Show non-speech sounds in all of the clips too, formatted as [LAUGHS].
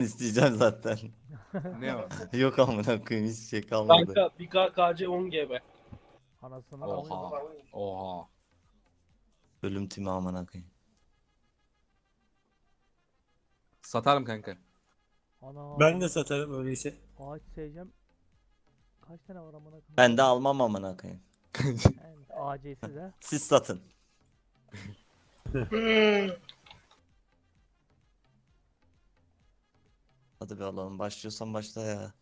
İsteyeceğim zaten. Ne o? [LAUGHS] Yok amına koyayım hiç şey kalmadı. Kanka bir KKC 10 GB. Anasını Oha. Oha. Ölüm timi amına koyayım. Satarım kanka. Ana. Ben de satarım öyleyse. Ağaç seveceğim. Kaç tane var amına koyayım? Ben de almam amına koyayım. Yani AC'siz ha. Siz satın. [LAUGHS] Hadi be alalım. Başlıyorsan başla ya.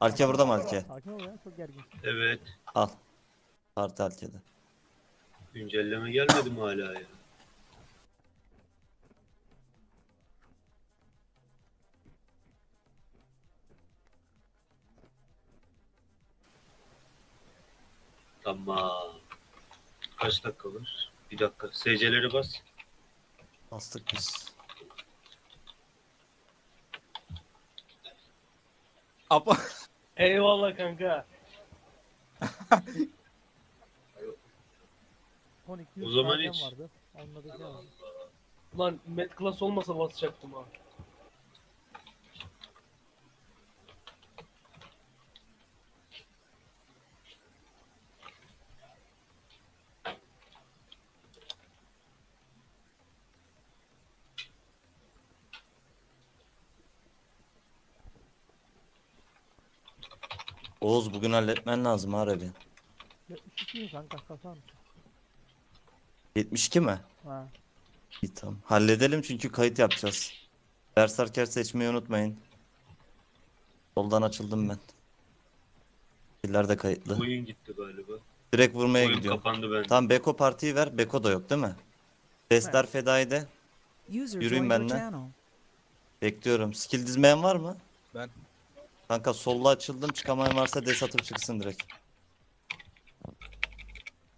Alke burada mı Alke? Sakin ol ya çok gergin. Evet. Al. Parti Alke'de. Güncelleme gelmedi mi hala ya? Tamam. Kaç dakika var? Bir dakika. SC'leri bas. Bastık biz. Apa. Eyvallah kanka. Son 200 O zaman hiç. vardı. Onunla da şey vardı. Lan Met Class olmasa basacaktım ha. Oğuz bugün halletmen lazım harbi. 72 mi kanka kasar mısın? 72 mi? Ha. İyi tamam. Halledelim çünkü kayıt yapacağız. Berserker seçmeyi unutmayın. Soldan açıldım ben. Killer de kayıtlı. Oyun gitti galiba. Direkt vurmaya Oyun gidiyorum. kapandı bende. Tamam Beko partiyi ver. Beko da yok değil mi? Destler fedai de. User Yürüyün joined your benimle. channel. Bekliyorum. Skill dizmeyen var mı? Ben. Kanka solla açıldım. Çıkamayan varsa des atıp çıksın direkt.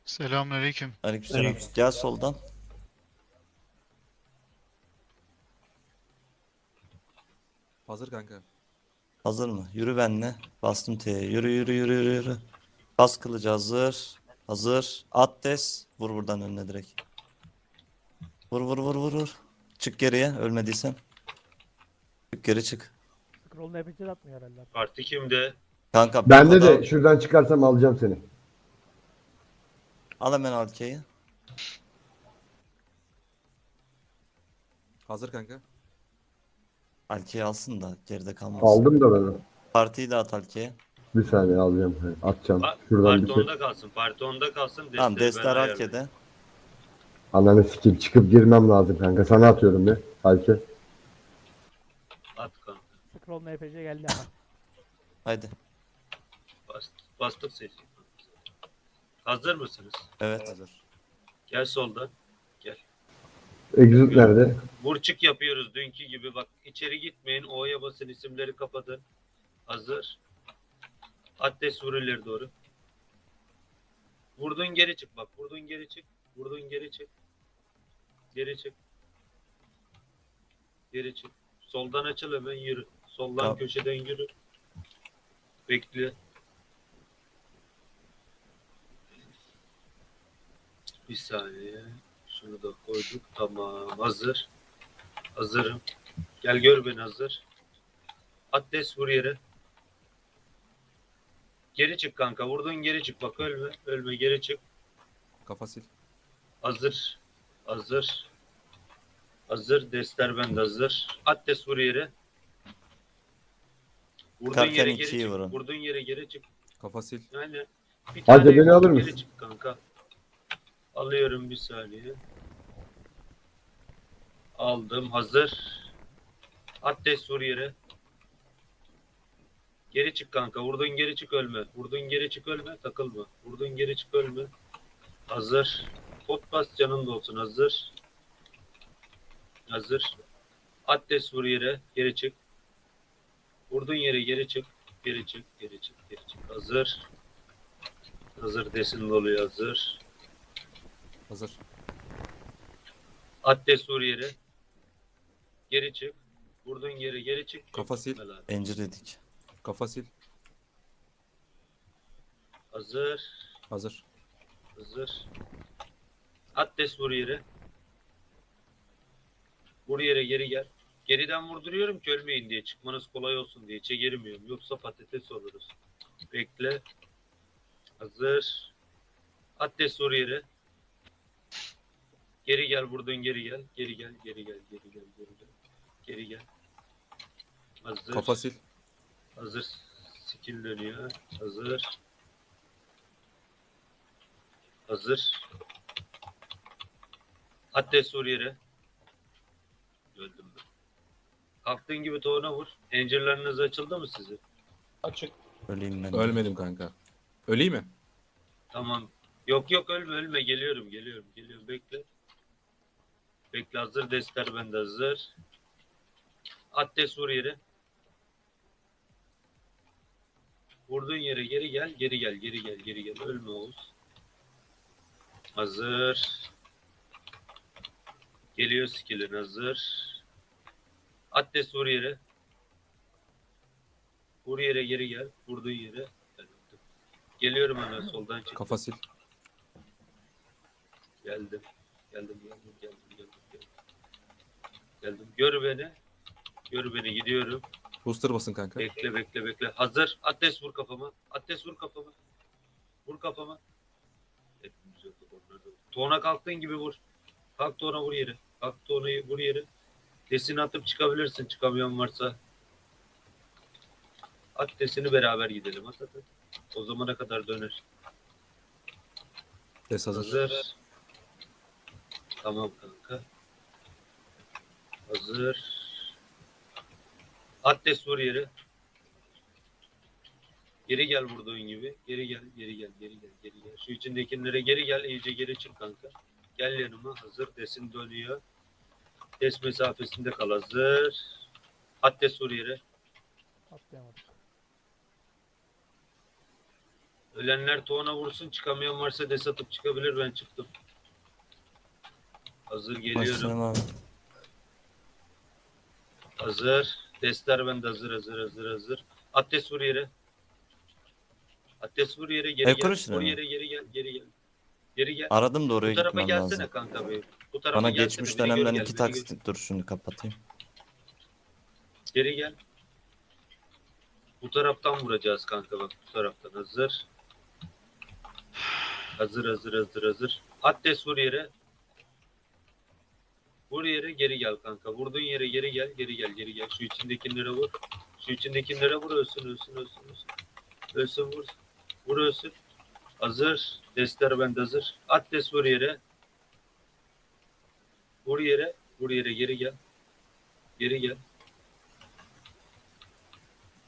Selamünaleyküm. Aleykümselam. Aleyküm. Gel soldan. Hazır kanka. Hazır mı? Yürü benle. Bastım T'ye. Yürü yürü yürü yürü yürü. Bas kılıcı hazır. Hazır. At des. Vur buradan önüne direkt. Vur vur vur vur vur. Çık geriye ölmediysen. Çık geri çık. Scroll'unu epeyce atmıyor herhalde. Parti kimde? Kanka Bende Beko'da- de şuradan çıkarsam alacağım seni. Al hemen Alke'yi. Hazır kanka. Alke'yi alsın da geride kalmasın. Aldım da ben onu. Partiyi de at Alke'ye. Bir saniye alacağım. He, Atacağım. Pa- Şuradan bir parti şey. onda kalsın. Parti onda kalsın. Tamam desteği ben Destler ayarlayayım. Alke'de. Ananı sikeyim çıkıp girmem lazım kanka. Sana atıyorum bir. Halke. Scroll'unu epeyce geldi ama. [LAUGHS] Haydi. Bas, bastık sesi. Hazır mısınız? Evet. Hazır. Gel soldan. Exit nerede? Vur çık yapıyoruz dünkü gibi. Bak içeri gitmeyin. O'ya basın isimleri kapatın. Hazır. Adres vur ileri doğru. Vurdun geri çık bak. Vurdun geri çık. Vurdun geri çık. Geri çık. Geri çık. Soldan açıl hemen yürü. Soldan Tamam. köşeden yürü. Bekle. Bir saniye. Şunu da koyduk. Tamam. Hazır. Hazırım. Gel gör beni hazır. Adres vur yere. Geri çık kanka. Vurdun geri çık. Bak ölme. Ölme geri çık. Kafa sil. Hazır. Hazır. Hazır. Destler bende hazır. Adres vur yere. Vurdun Kalkan yere geri ikiyi çık. vurun. Vurdun yere geri çık. Kafa sil. Yani bir Hadi tane beni alır geri mısın? çık kanka. Alıyorum bir saniye. Aldım. Hazır. Adres vur yere. Geri çık kanka. Vurdun geri çık ölme. Vurdun geri çık ölme. Takılma. Vurdun geri çık ölme. Hazır. Pot bas canın da olsun. Hazır. Hazır. Adres vur yere. Geri çık. Vurdun yere geri çık. Geri çık. Geri çık. Geri çık. Hazır. Hazır desin doluyor hazır. Hazır. Adres vur yere. Geri çık. Vurdun yere geri çık. Kafa sil. Helal. Encir dedik. Kafa sil. Hazır. Hazır. Hazır. Adres vur yere. Vur yere geri gel. Geriden vurduruyorum ki ölmeyin diye. Çıkmanız kolay olsun diye. İçe girmiyorum. Yoksa patates oluruz. Bekle. Hazır. At destur yere. Geri gel buradan geri gel. Geri gel, geri gel, geri gel, geri gel. Geri gel. Hazır. Kafa sil. Hazır. Skill dönüyor. Hazır. Hazır. At destur yere. Öldüm Kalktığın gibi toğuna vur. Encirleriniz açıldı mı sizin? Açık. Öleyim ben. Ölmedim kanka. Öleyim mi? Tamam. Yok yok ölme ölme. Geliyorum geliyorum geliyorum. Bekle. Bekle hazır. Destler bende hazır. At des vur yere. Vurduğun yere geri gel. Geri gel. Geri gel. Geri gel. Ölme Oğuz. Hazır. Geliyor skillin hazır. At des vur yere. Vur yere geri gel. Vurduğun yere. Geliyorum hemen soldan çek. Kafa sil. Geldim. Geldim, geldim, geldim, geldim, geldim. Geldim. Gör beni. Gör beni gidiyorum. Booster basın kanka. Bekle, bekle, bekle. Hazır. Ateş vur kafama. Ateş vur kafama. Vur kafama. Hepimiz da. Tona kalktığın gibi vur. Kalk tona vur yere. Kalk tonayı vur yere. Desini atıp çıkabilirsin. Çıkamayan varsa. At desini beraber gidelim. At at at. O zamana kadar döner. Des hazır. Hazır. Tamam kanka. Hazır. Adres vur yere. Geri gel vurduğun gibi. Geri gel, geri gel, geri gel, geri gel. Şu içindekilere geri gel, iyice geri çık kanka. Gel yanıma. Hazır. Desin dönüyor. Des mesafesinde kal. Hazır. Yere. Atlayamadık. Ölenler toğuna vursun. Çıkamayan varsa des atıp çıkabilir. Ben çıktım. Hazır geliyorum. Başlayalım abi. Hazır. Testler bende hazır hazır hazır hazır. Ateş vur yere. Ateş vur yere geri El gel. Vur yere geri gel geri gel. Geri gel. Aradım da oraya Bu tarafa gitmem gelsene lazım. kanka be. Bu tarafa Bana gelsene, geçmiş beni dönemden gel, iki beni taksit dur şunu kapatayım. Geri gel. Bu taraftan vuracağız kanka bak bu taraftan hazır. Hazır hazır hazır hazır. Ateş vur yere. Vur yere geri gel kanka. Vurduğun yere geri gel geri gel geri gel. Şu içindekilere vur. Şu içindekilere vur ölsün ölsün ölsün ölsün. Ölsün vur. Vur ölsün. Hazır. Destler bende hazır. Ateş vur yere. Vur yere. Vur yere geri gel. Geri gel.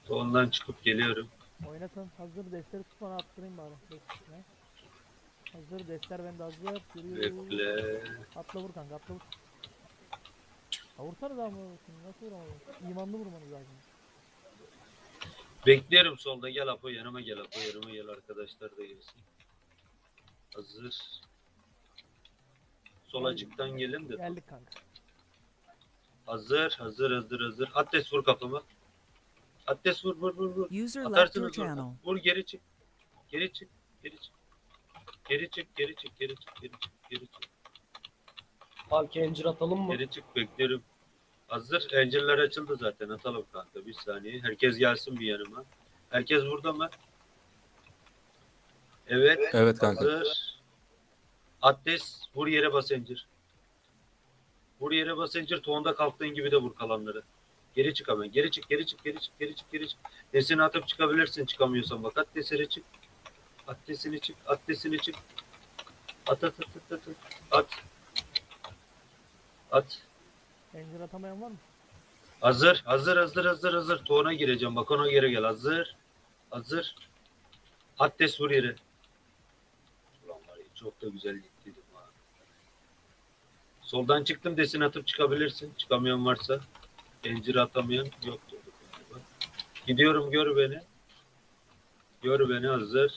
Ondan çıkıp geliyorum. Oynasın. Hazır destleri tut bana attırayım bari. Destine. Hazır destler bende hazır. Yürü. Bekle. Atla vur kanka atla vur. Ha vursana da ama nasıl vuramadın? İmanlı vurmanız lazım. Bekliyorum solda. Gel Apo yanıma gel Apo yanıma gel arkadaşlar da gelsin. Hazır. Sol açıktan gelin de. Geldik kanka. Hazır, hazır, hazır, hazır. Ateş vur kafama. Ateş vur, vur, vur, vur. User left your Atarsınız channel. oradan. Vur geri çık. Geri çık, geri çık. Geri çık, geri çık, geri çık, geri çık, geri çık. Encir atalım mı? Geri çık, bekliyorum. Hazır. Encirler açıldı zaten. Atalım kanka. Bir saniye. Herkes gelsin bir yanıma. Herkes burada mı? Evet. Evet kanka. Hazır. Adres vur yere bas encir. Vur yere bas encir. Toğunda kalktığın gibi de vur kalanları. Geri çık hemen. Geri çık, geri çık, geri çık, geri çık, geri çık. Desini atıp çıkabilirsin çıkamıyorsan bak. At desene çık. At desini çık, at desini çık. At at at at at. At. At. Encir atamayan var mı? Hazır, hazır, hazır, hazır, hazır. Toğuna gireceğim. Bak ona geri gel. Hazır. Hazır. Adres vur. Ulan var ya çok da güzel gittiydim ha. Soldan çıktım desin atıp çıkabilirsin. Çıkamayan varsa. Encir atamayan yoktur. Gidiyorum gör beni. Gör beni hazır.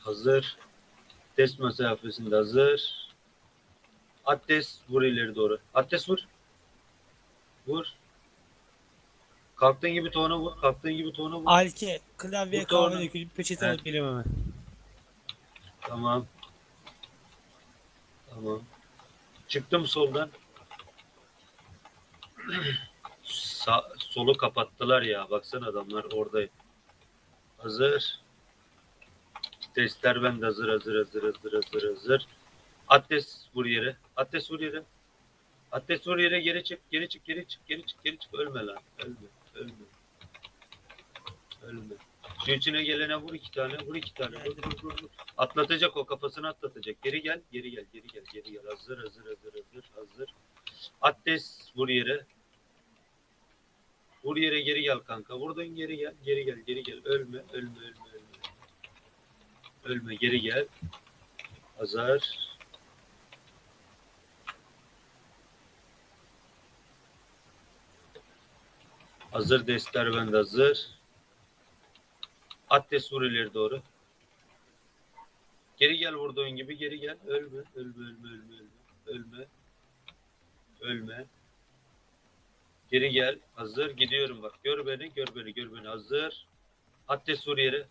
Hazır. Test mesafesinde hazır. Adres vur ileri doğru. Adres vur. Vur. Kalktığın gibi tona vur. Kalktığın gibi tona vur. Alke, klavye Bu kahve dökülüp peçete Evet. alıp geliyorum hemen. Tamam. Tamam. Çıktım soldan. [CLEARS THROAT] Sa- solu kapattılar ya. Baksana adamlar orada. Hazır. Testler bende hazır hazır hazır hazır hazır hazır. Ates vur yere. Ates vur yere. Geri çık. Geri çık geri çık geri çık geri çık. Ölme lan. Ölme. Ölme. Ölme. Şu içine gelene vur iki tane. Vur iki tane. Vur, vur, vur, vur. Atlatacak o kafasını atlatacak. Geri gel. Geri gel. Geri gel. Geri gel. Hazır hazır hazır hazır hazır. Ates vur yere. Vur yere geri gel kanka. Vurdun geri gel. Geri gel. Geri gel. Ölme. Ölme. Ölme. Ölme. Ölme. Geri gel. Hazır. Hazır destler bende hazır. Vur ileri doğru. Geri gel vurduğun gibi geri gel. Ölme. Ölme. Ölme. Ölme. Ölme. Ölme. Ölme. Geri gel. Hazır. Gidiyorum bak. Gör beni. Gör beni. Gör beni. Hazır. Attes vur yere.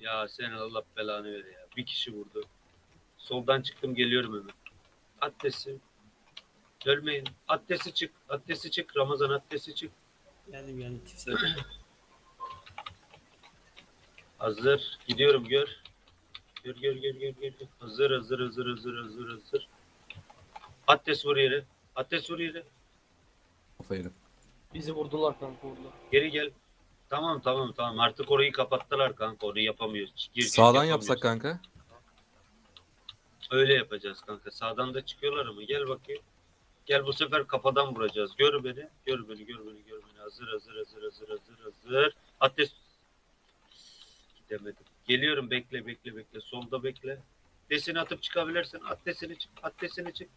Ya sen Allah belanı ver ya. Bir kişi vurdu. Soldan çıktım geliyorum hemen. Attesi. Ölmeyin. Attesi çık. Attesi çık. Ramazan attesi çık. Geldim geldim. Kimse Hazır. Gidiyorum gör. Gör gör gör gör gör. gör. Hazır hazır hazır hazır hazır hazır. Attes vur yere. Attes vur yere. Kafa yedim. Bizi vurdular kanka orada. Geri gel. Tamam tamam tamam. Artık orayı kapattılar kanka. Onu yapamıyoruz. Gir, gir, Sağdan yapamıyoruz. yapsak kanka. Öyle yapacağız kanka. Sağdan da çıkıyorlar ama gel bakayım. Gel bu sefer kafadan vuracağız. Gör beni. Gör beni. Gör beni. Gör beni. Hazır hazır hazır hazır hazır hazır. Ateş. Gidemedim. Geliyorum. Bekle bekle bekle. Solda bekle. Desini atıp çıkabilirsin. At desini çık. At desini çık.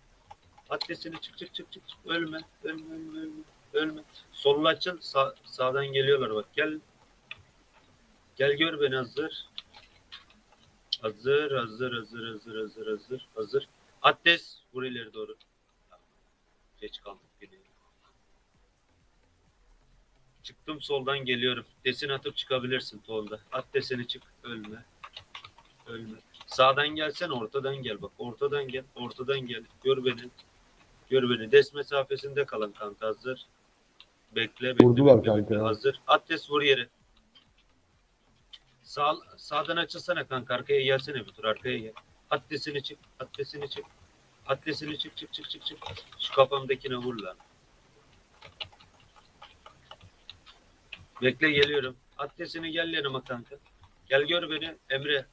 At desini çık çık çık çık. çık. Ölme. Ölme ölme ölme. Ölme. Sollu açıl. Sağ, sağdan geliyorlar bak. Gel. Gel gör beni hazır. Hazır, hazır, hazır, hazır, hazır, hazır, hazır. Attes, vur ileri doğru. Geç kaldık yine. Çıktım soldan geliyorum. Desin atıp çıkabilirsin tonda. At deseni çık. Ölme. Ölme. Sağdan gelsen ortadan gel bak. Ortadan gel. Ortadan gel. Gör beni. Gör beni. Des mesafesinde kalın kanka. Hazır. Bekle. bekle Vurdular bekle, bekle. kanka. Hazır. Attes vur yere. Sağ, sağdan açılsana kanka. Arkaya gelsene bir tur. Arkaya gel. Atletini çık. Atletini çık. Atletini çık çık çık çık çık. Şu kafamdakine vur lan. Bekle geliyorum. Atletini gel yanıma kanka. Gel gör beni. Emre.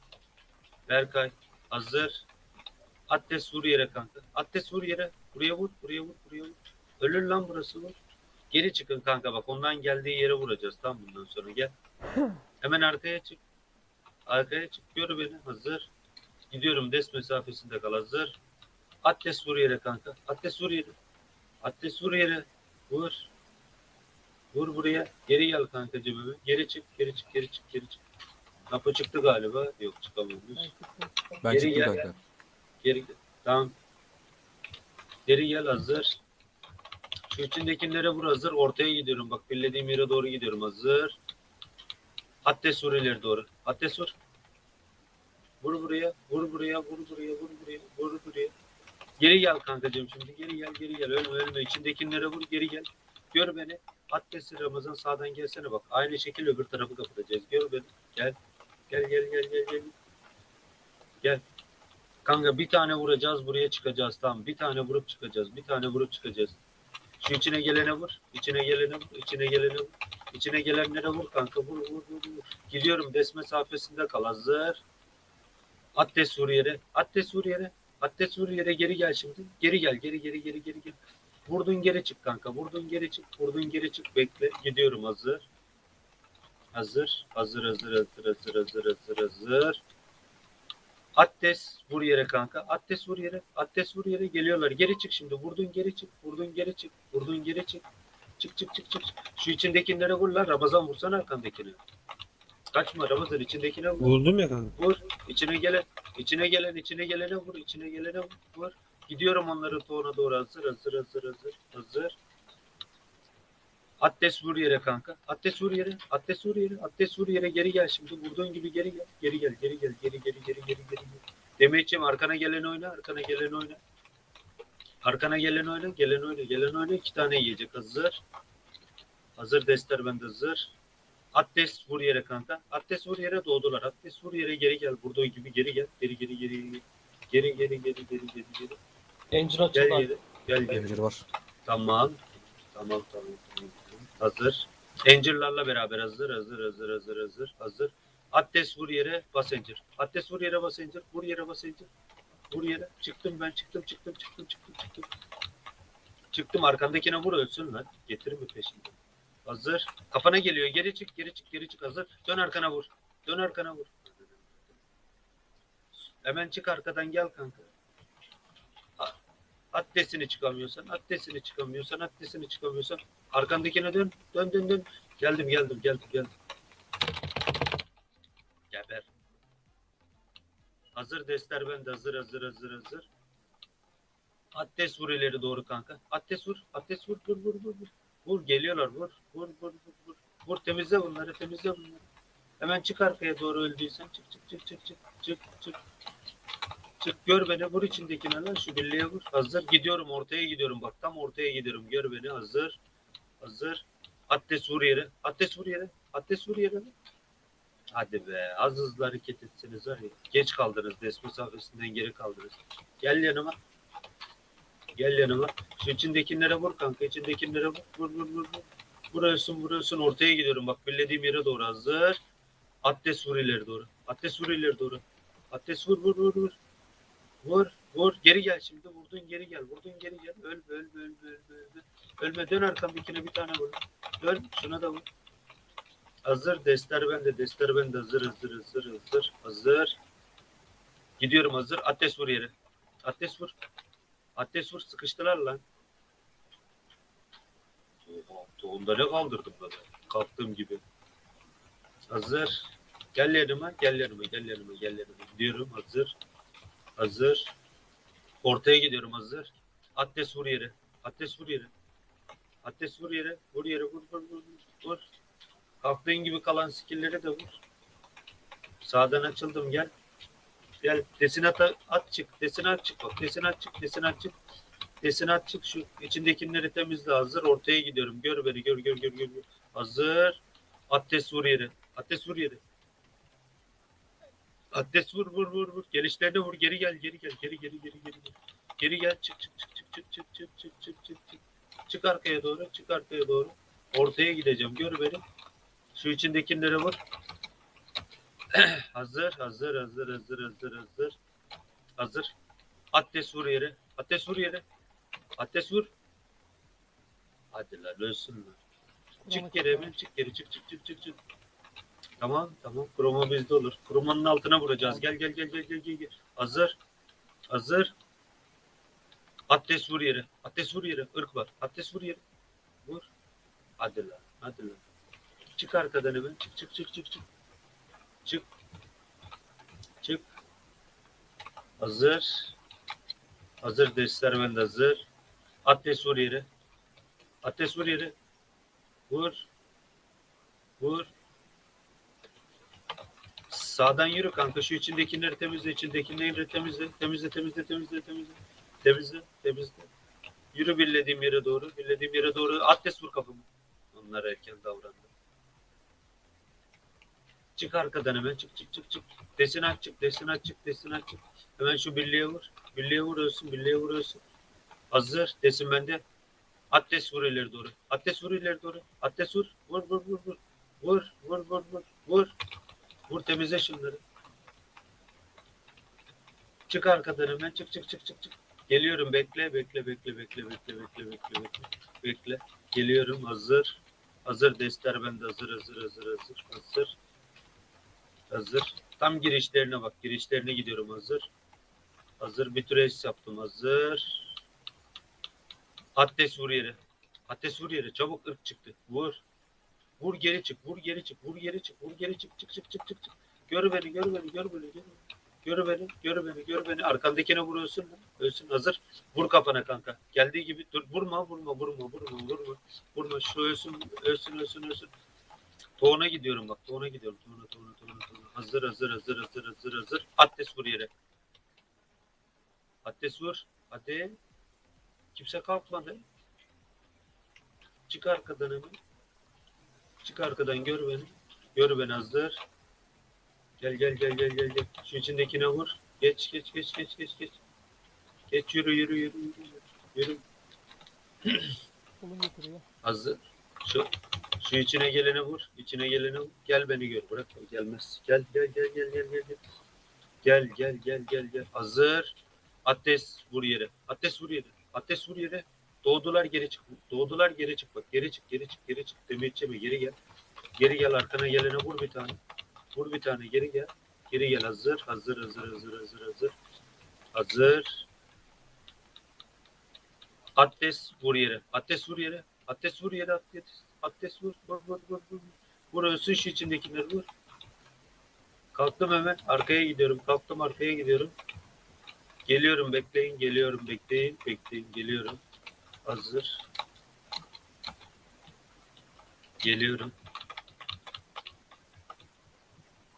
Berkay. Hazır. Atles vur yere kanka. Atles vur yere. Buraya vur. Buraya vur. Buraya vur. Ölür lan burası vur. Geri çıkın kanka bak. Ondan geldiği yere vuracağız. Tam bundan sonra gel. Hemen arkaya çık. Arkaya çık. Gör beni. Hazır. Gidiyorum. Des mesafesinde kal. Hazır. Atles vur yere kanka. Atles vur yere. Atles vur yere. Vur. Vur buraya. Geri gel kanka cebime. Geri çık. Geri çık. Geri çık. Geri çık. Kapı çıktı galiba. Yok çıkamıyoruz. Ben Geri çıktım gel. kanka. Geri gel. Tamam. Geri gel hazır. Şu içindekilere vur hazır. Ortaya gidiyorum. Bak birlediğim yere doğru gidiyorum. Hazır. Attes vur ileri doğru. Attes vur. Vur buraya. Vur buraya. Vur buraya. Vur buraya. Vur buraya. Geri gel kankacığım şimdi. Geri gel. Geri gel. Ölme ölme. İçindekilere vur. Geri gel. Gör beni. Attes'i Ramazan sağdan gelsene bak. Aynı şekilde öbür tarafı kapatacağız. Gör beni. Gel. Gel gel gel gel gel. Gel. Kanka bir tane vuracağız buraya çıkacağız tamam. Bir tane vurup çıkacağız. Bir tane vurup çıkacağız. Şu içine gelene vur. içine gelene vur. içine gelene vur. İçine gelenlere vur kanka. Vur vur vur. vur. Gidiyorum des mesafesinde kal. Hazır. Yere. Attes vur yere. Attes vur yere geri gel şimdi. Geri gel. Geri geri geri geri gel. Vurdun geri çık kanka. Vurdun geri çık. Vurdun geri çık. Bekle. Gidiyorum hazır. Hazır. Hazır hazır hazır hazır hazır hazır hazır. Attes vur yere kanka. Attes vur yere. Attes vur yere. Geliyorlar. Geri çık şimdi. Vurdun geri çık. Vurdun geri çık. Vurdun geri çık. Çık çık çık çık. Şu içindekilere vur lan. Ramazan vursana arkandakine. Kaçma Ramazan içindekine vur. Vurdum ya kanka. Vur. İçine gelen. içine gelen. içine gelene vur. içine gelene vur. vur. Gidiyorum onların toğuna doğru. Hazır hazır hazır hazır. Hazır. Attes vur yere kanka. Attes vur yere. Attes vur yere. Attes vur yere. Geri gel şimdi. Vurduğun gibi geri gel. Geri gel. Geri gel. Geri geri geri geri geri geri. Demeç'im arkana gelen oyna. Arkana gelen oyna. Arkana gelen oyna, gelen oyna, gelen oyna. iki tane yiyecek hazır. Hazır destler bende hazır. Atlas vur yere kanka. Atlas vur yere doğdular. Atlas vur yere geri gel. Burada gibi geri gel. Geri geri geri geri. Geri geri geri geri geri geri. Encir Gel açıldı. geri. Gel geri. Encir var. Tamam. Tamam tamam. tamam. Hazır. Angel'larla beraber hazır hazır hazır hazır hazır hazır. Atlas vur yere bas Angel. Atlas vur yere bas Angel. Vur yere bas Angel. Vur yere. Çıktım ben çıktım çıktım çıktım çıktım çıktım. Çıktım arkandakine vur ölsün lan. Getirme peşinden. Hazır. Kafana geliyor. Geri çık geri çık geri çık hazır. Dön arkana vur. Dön arkana vur. Hemen çık arkadan gel kanka. Addesini çıkamıyorsan, addesini çıkamıyorsan, addesini çıkamıyorsan arkandakine dön. Dön dön dön. Geldim geldim geldim geldim. Geber. Hazır destler bende hazır hazır hazır hazır. Addes vur ileri doğru kanka. Addes vur. Addes vur vur vur vur. Vur, vur geliyorlar vur. Vur vur vur vur. Vur temizle bunları temizle bunları. Hemen çık arkaya doğru öldüysen çık çık çık çık çık çık çık. Çık gör beni vur içindekine lan şu birliğe vur. Hazır gidiyorum ortaya gidiyorum bak tam ortaya gidiyorum gör beni hazır. Hazır. Addes vur yere. Addes vur yere. Addes vur yere. Hadi be az hızlı hareket etseniz var ya. Geç kaldınız des mesafesinden geri kaldınız. Gel yanıma. Gel yanıma. Şu içindekilere vur kanka içindekilere vur. Vur vur vur. vur. Vuruyorsun vuruyorsun ortaya gidiyorum bak birlediğim yere doğru hazır. Addes vur ileri doğru. Addes vur ileri doğru. Addes vur vur vur vur. Vur, vur. Geri gel şimdi. Vurdun geri gel. Vurdun geri gel. Öl, öl, öl, öl, öl. öl. Ölme. Dön arkandakine bir tane vur. Dön. Şuna da vur. Hazır. Destler bende. Destler bende. Hazır, hazır, hazır, hazır. Hazır. Gidiyorum hazır. Ateş vur yere. Ateş vur. Ateş vur. Sıkıştılar lan. Oha, Tohumda ne kaldırdım böyle. Kalktığım gibi. Hazır. Gel yanıma, gel yanıma, gel yanıma, gel yanıma. Gidiyorum hazır. Hazır. Ortaya gidiyorum hazır. Atlas vur yere. Atlas vur yere. Atlas vur yere. Vur yere. Vur vur vur. Vur. Kalktığın gibi kalan skillleri de vur. Sağdan açıldım gel. Gel. Desine at, çık. Desine at çık. Bak desine at çık. Desine at çık. Desine at çık. Şu içindekileri temizle hazır. Ortaya gidiyorum. Gör beni. Gör gör gör gör. gör. Hazır. Atlas vur yere. Atlas vur yere. Adres vur vur vur vur. Gelişlerine vur. Geri gel geri gel. Geri geri geri geri. Geri, geri gel. Çık çık çık çık çık çık çık çık çık çık çık. Çık arkaya doğru. Çık arkaya doğru. Ortaya gideceğim. Gör beni. Şu içindekilere vur. [CLEARS THROAT] hazır hazır hazır hazır hazır hazır. Hazır. Adres vur yere. Adres vur yere. Adres vur. Hadi lan ölsün. Çık geri hemen çık geri çık çık çık çık çık. Tamam tamam. Kroma bizde olur. Kromanın altına vuracağız. Gel gel gel gel gel gel. gel. Hazır. Hazır. Ateş vur yere. Ateş vur yere. Irk var. Ateş vur yere. Vur. Hadi lan. Hadi lan. Çık arkadan hemen. Çık çık çık çık çık. Çık. Çık. Hazır. Hazır. Destler bende hazır. Ateş vur yere. Ateş vur yere. Vur. Vur. Sağdan yürü kanka. Şu içindekileri temizle. içindekileri temizle. Temizle, temizle, temizle, temizle. Temizle, temizle. Yürü birlediğim yere doğru. Birlediğim yere doğru. Atlas vur kafamı. Onlar erken davrandı. Çık arkadan hemen. Çık, çık, çık, çık. Desin aç çık, desin aç çık, desin aç çık. Hemen şu birliğe vur. Birliğe vuruyorsun, birliğe vuruyorsun. Hazır. Desin bende. Atlas vur ileri doğru. Atlas vur ileri doğru. Atlas vur. Vur, vur, vur, vur. Vur, vur, vur, vur. Vur. Vur temizle şunları. Çık arkadan hemen çık çık çık çık çık. Geliyorum bekle bekle bekle bekle bekle bekle bekle bekle. Bekle. Geliyorum hazır. Hazır destler bende hazır hazır hazır hazır hazır. Hazır. Tam girişlerine bak. Girişlerine gidiyorum hazır. Hazır bir trace yaptım hazır. Ateş vur yere. Ateş vur yere. Çabuk ırk çıktı. Vur. Vur geri çık, vur geri çık, vur geri çık, vur geri çık, çık çık çık çık çık. Gör beni, gör beni, gör beni, gör beni. Gör beni, gör beni, gör beni. Arkandakine vur ölsün. Ölsün hazır. Vur kafana kanka. Geldiği gibi dur. Vurma, vurma, vurma, vurma, vurma. Vurma. Şu ölsün, ölsün, ölsün, ölsün. Toğuna gidiyorum bak. Toğuna gidiyorum. Toğuna, toğuna, toğuna, toğuna. Hazır, hazır, hazır, hazır, hazır, hazır. Ateş vur yere. Ateş vur. Hadi. Kimse kalkmadı. Çık arkadan hemen. Çık arkadan gör beni. Gör beni hazır. Gel gel gel gel gel gel. Şu içindekine vur. Geç geç geç geç geç geç. Geç yürü yürü yürü yürü. Yürü. Hazır. Şu şu içine gelene vur. İçine gelene vur. Gel beni gör. Bırak gelmez. Gel gel gel gel gel gel gel. Gel gel gel gel gel. Hazır. Ateş vur yere. Ateş vur yere. Ateş vur yere. Doğdular geri çık. Doğdular geri çık bak. Geri çık geri çık geri çık. Demetçeme geri gel. Geri gel arkana gelene vur bir tane. Vur bir tane geri gel. Geri gel hazır. Hazır hazır hazır hazır hazır. Hazır. Ateş vur yere. Ateş vur yere. Ateş vur yere. Ateş. Ateş vur. Vur vur vur vur. Vur ölsün şu içindekileri vur. Kalktım hemen. Arkaya gidiyorum. Kalktım arkaya gidiyorum. Geliyorum bekleyin. Geliyorum bekleyin. Bekleyin. Geliyorum. Hazır. Geliyorum.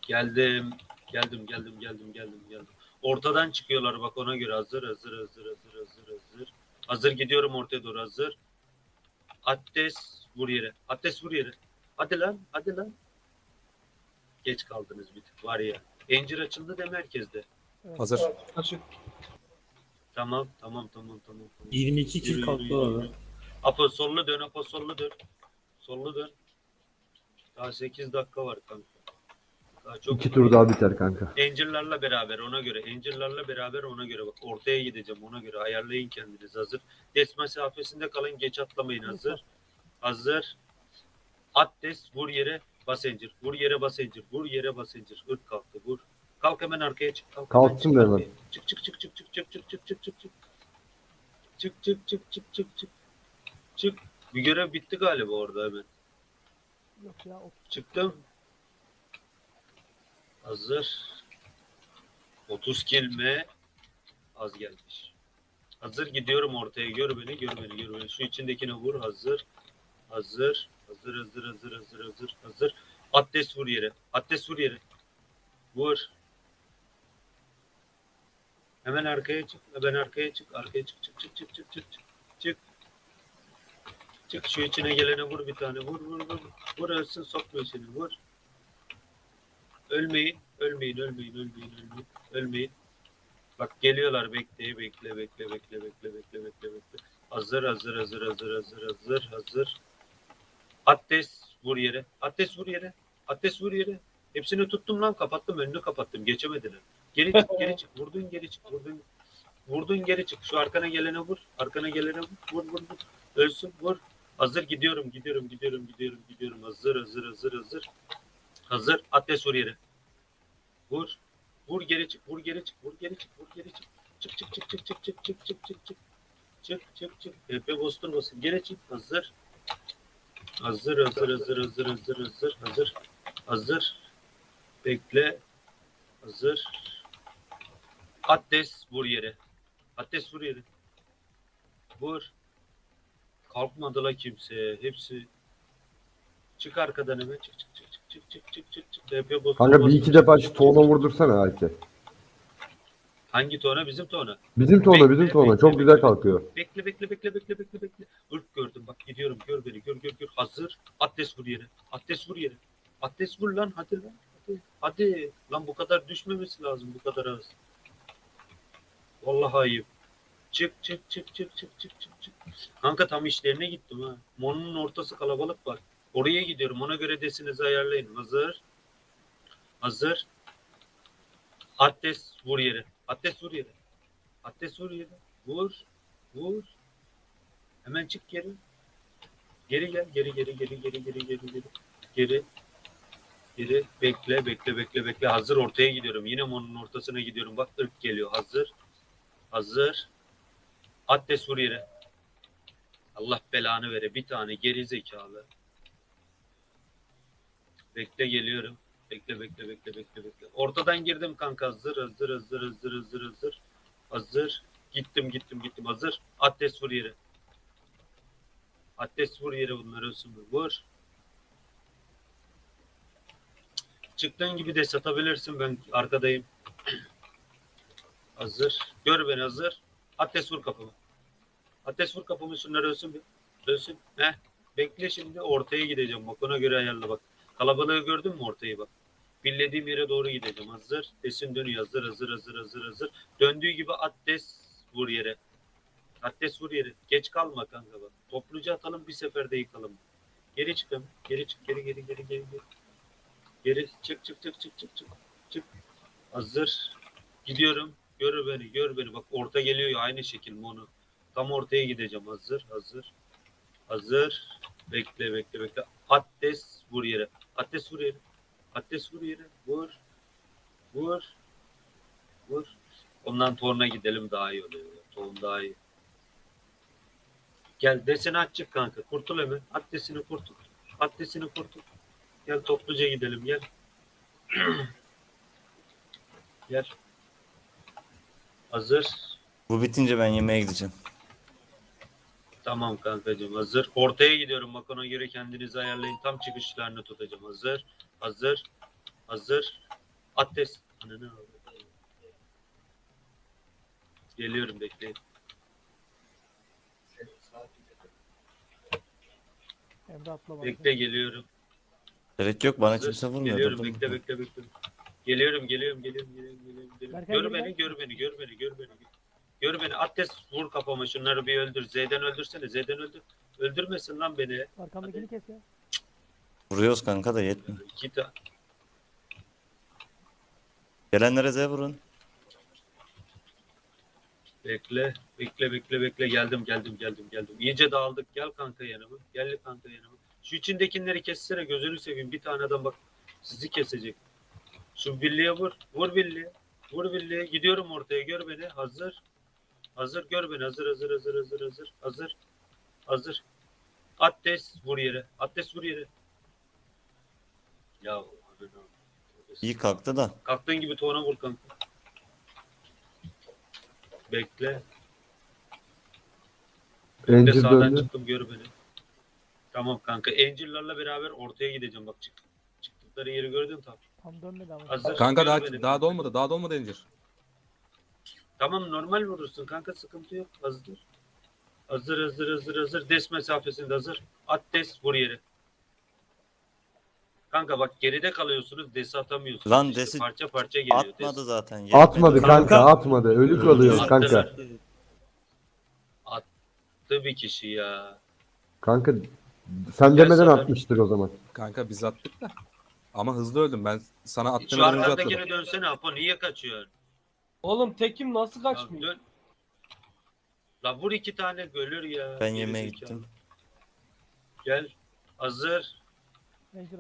Geldim. Geldim geldim geldim geldim geldim. Ortadan çıkıyorlar bak ona göre hazır hazır hazır hazır hazır hazır. Hazır gidiyorum ortaya doğru hazır. Ateş vur yere. Ateş vur yere. Hadi lan hadi lan. Geç kaldınız bir tık var ya. Encir açıldı değil mi herkeste? Hazır. Açık. Tamam tamam tamam tamam. tamam. 22 Yürü, kill kalktı orada. Apo sollu dön Apo sollu dön. Sollu dön. Daha 8 dakika var kanka. Daha çok İki tur daha biter kanka. Angel'larla beraber ona göre. Angel'larla beraber ona göre bak. Ortaya gideceğim ona göre. Ayarlayın kendiniz hazır. Des mesafesinde kalın. Geç atlamayın hazır. Hazır. At des. Vur yere. Bas Angel. Vur yere bas Angel. Vur yere bas Angel. Irk kalktı. Vur. Kalk hemen arkaya çık. Kalk hemen Kalktım çık da hemen. arkaya. Çık çık çık çık çık çık çık çık çık çık çık. Çık çık çık çık çık çık. Çık. Bir görev bitti galiba orada hemen. Yok ya. Çıktım. Hazır. 30 kilme az gelmiş. Hazır gidiyorum ortaya. Gör beni, gör beni, gör beni. Şu içindekine vur. Hazır. Hazır. Hazır, hazır, hazır, hazır, hazır, hazır. Adres vur yere. Adres vur yere. Vur. Hemen arkaya çık. Hemen arkaya çık. Arkaya çık, çık, çık, çık, çık, çık, çık. Çık. Çık şu içine gelene vur bir tane. Vur, vur, vur. Vur ölsün sokma içine. Vur. Ölmeyin. Ölmeyin, ölmeyin, ölmeyin, ölmeyin. Ölmeyin. Bak geliyorlar bekle, bekle, bekle, bekle, bekle, bekle, bekle, bekle. Hazır, hazır, hazır, hazır, hazır, hazır, hazır. Ateş vur yere. Ateş vur yere. Ateş vur yere. Hepsini tuttum lan kapattım önünü kapattım. Geçemediler. Geri çık geri çık. Vurdun geri çık. Vurdun. Vurdun geri çık. Şu arkana gelene vur. Arkana gelene vur. Vur vur vur. Ölsün vur. Hazır gidiyorum gidiyorum gidiyorum gidiyorum gidiyorum. Hazır hazır hazır hazır. Hazır. Ateş vur yere. Vur. Vur geri çık. Vur geri çık. Vur geri çık. Vur geri çık. Çık çık çık çık çık çık çık çık çık çık. Çık çık çık. Epe bostur basın. Geri çık. Hazır. Hazır hazır hazır hazır hazır hazır hazır. Hazır. Bekle. Hazır. Ateş vur yere. Ateş vur yere. Vur. Kalkmadı la kimse. Hepsi çık arkadan hemen. Çık çık çık çık çık çık çık. DP bostur Kanka bir iki defa şu tona vurdursana herkes. Hangi tona? Bizim tona. Bizim Bekle, bizim bekle, Çok güzel kalkıyor. Bekle bekle bekle bekle bekle bekle. Irk gördüm bak gidiyorum gör beni gör gör gör. Hazır. Atlas vur yere. Atlas vur yere. Atlas vur lan hadi lan. Hadi. Hadi. Lan bu kadar düşmemesi lazım bu kadar az. Vallahi ayıp. Çık çık çık çık çık çık çık çık. Kanka tam işlerine gittim ha. Mon'un ortası kalabalık var. Oraya gidiyorum. Ona göre desinizi ayarlayın. Hazır. Hazır. Atlas vur yere. Atlas vur yere. Atlas vur yere. Vur. Vur. Hemen çık geri. Geri gel. Geri geri geri geri geri geri geri. Geri. Geri. Bekle bekle bekle bekle. Hazır ortaya gidiyorum. Yine onun ortasına gidiyorum. Bak ırk geliyor. Hazır. Hazır. Adres vur yere. Allah belanı vere. Bir tane geri zekalı. Bekle geliyorum. Bekle bekle bekle bekle bekle. Ortadan girdim kanka. Hazır hazır hazır hazır hazır hazır. Hazır. Gittim gittim gittim hazır. Adres vur yere. Adres vur yere bunları ölsün. Vur. Çıktığın gibi de satabilirsin ben arkadayım. hazır. Gör beni hazır. Adres vur kafamı. Ateş vur kafamı şunlar ölsün bir. Ölsün. Heh. Bekle şimdi ortaya gideceğim. Bak ona göre ayarla bak. Kalabalığı gördün mü ortayı bak. Billediğim yere doğru gideceğim. Hazır. Desin dönüyor. Hazır hazır hazır hazır hazır. Döndüğü gibi Attes vur yere. Attes vur yere. Geç kalma kanka bak. Topluca atalım bir seferde yıkalım. Geri çıkalım. Geri çık. Geri geri geri geri. Geri, geri. çık çık çık çık çık çık. Çık. Hazır. Gidiyorum. Gör beni gör beni. Bak orta geliyor ya aynı şekil mi onu. Tam ortaya gideceğim. Hazır hazır. Hazır. Bekle bekle bekle. Attes vur yere. Attes vur yere. Attes vur yere. Vur. Vur. Vur. Ondan torna gidelim daha iyi oluyor. Tohum daha iyi. Gel deseni açık kanka. Kurtul hemen. Addesini kurtul. Addesini kurtul. Gel topluca gidelim gel. [CLEARS THROAT] gel. Hazır. Bu bitince ben yemeğe gideceğim. Tamam kankacığım hazır. Ortaya gidiyorum bak ona göre kendinizi ayarlayın. Tam çıkışlarını tutacağım. Hazır. Hazır. Hazır. Attes. Ananı. Geliyorum bekleyin. Emre atla bak. Bekle geliyorum. Gerek yok bana Hazır. kimse vurmuyor. Geliyorum durdum. bekle bekle bekle. Geliyorum geliyorum geliyorum geliyorum geliyorum. geliyorum. Berkay Gör gel beni gör beni gör beni gör beni. Gör beni. Attes vur kafama şunları bir öldür. Z'den öldürsene. Z'den öldür. Öldürmesin lan beni. Arkamdakini kes ya. Vuruyoruz kanka da yetmiyor. İki tane. Gelenlere Z vurun. Bekle, bekle, bekle, bekle. Geldim, geldim, geldim, geldim. İyice dağıldık. Gel kanka yanıma. Gel kanka yanıma. Şu içindekileri kessene. Gözünü seveyim. Bir tane adam bak. Sizi kesecek. Şu birliğe vur. Vur birliğe. Vur birliğe. Gidiyorum ortaya. Gör beni. Hazır. Hazır. Gör beni. Hazır, hazır, hazır, hazır, hazır. Hazır. Hazır. Attes vur yere. Attes vur yere. Ya. İyi kalktı da. Kalktığın gibi tona vur kanka. Bekle. Bekle Angel sağdan döndü. çıktım gör beni. Tamam kanka. Angel'larla beraber ortaya gideceğim bak çık. Çıktıkları yeri gördün tam. Tam dönmedi ama. Hazır. Kanka Gör daha beni. daha dolmadı. Daha dolmadı Encir. Tamam normal vurursun kanka sıkıntı yok. Hazır. Hazır hazır hazır hazır. Des mesafesinde hazır. At des vur yere. Kanka bak geride kalıyorsunuz. Desi atamıyorsunuz. Lan İşte desi parça parça geliyor. Atmadı Des. zaten. yetmedi. Atmadı kanka atmadı. Ölü kalıyor Attı kanka. lan. Attı bir kişi ya. Kanka sen demeden sana. atmıştır o zaman. Kanka biz attık da. Ama hızlı öldüm. Ben sana attığım Şu önce atladım. arkandakine dönsene Apo niye kaçıyorsun? Oğlum tekim nasıl Ya kaçmıyor? dön. La vur iki tane ölür ya. Ben yemeğe gittim. Gel. Hazır.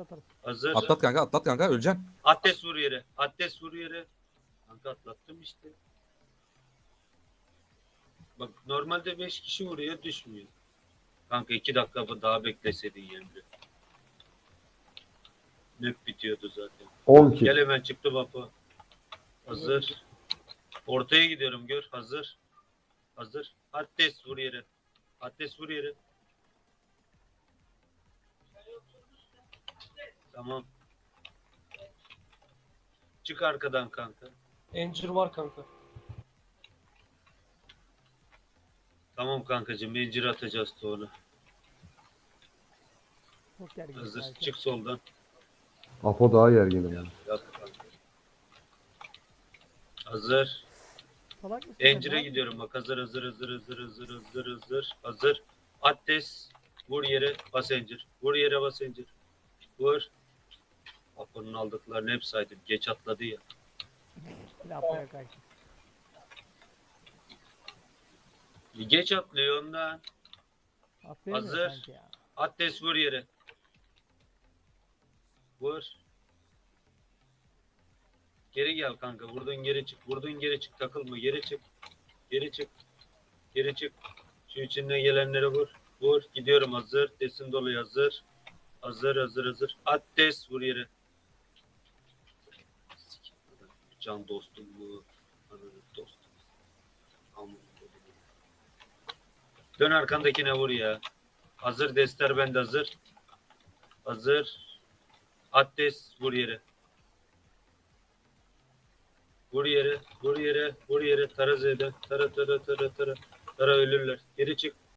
Atarız. Hazır. Atlat kanka atlat kanka öleceksin. Attes vur yere. Attes vur yere. Kanka atlattım işte. Bak normalde 5 kişi vuruyor düşmüyor. Kanka 2 dakika daha bekleseydin Emre. Nöp bitiyordu zaten. 10 kill. Gel hemen çıktı baba. Hazır. Ortaya gidiyorum gör. Hazır. Hazır. Attes vur yere. Attes vur yere. Tamam. Çık arkadan kanka. Encir var kanka. Tamam kankacığım. Incir atacağız. Çok gergin. Hazır. belki. Çık soldan. Apo daha gerginim. Ya, ya. yap kanka. Hazır. Salak mısın Encire gidiyorum bak. Hazır hazır hazır hazır hazır hazır hazır. Hazır. Attes. Vur yere bas encir. Vur yere bas encir. Vur. Apo'nun aldıklarını hep saydım. Geç atladı ya. Bir de Apo'ya kaçtı. Geç atlıyor ondan. Atlayamıyor Hazır. sanki ya. Vur yere. Vur. Geri gel kanka. Vurdun geri çık. Vurdun geri çık. Takılma. Geri çık. Geri çık. Geri çık. Şu içinden gelenlere vur. Vur. Gidiyorum hazır. Desin dolu hazır. Hazır hazır hazır. Attes vur yere. Can dostum bu. Dostum. Aman. Dön arkandakine vur ya. Hazır destler bende hazır. Hazır. Addes vur yere. Vur yere, vur yere, vur yere. Tara Z'den. Tara tara tara tara. Kara ölürler. Geri çık.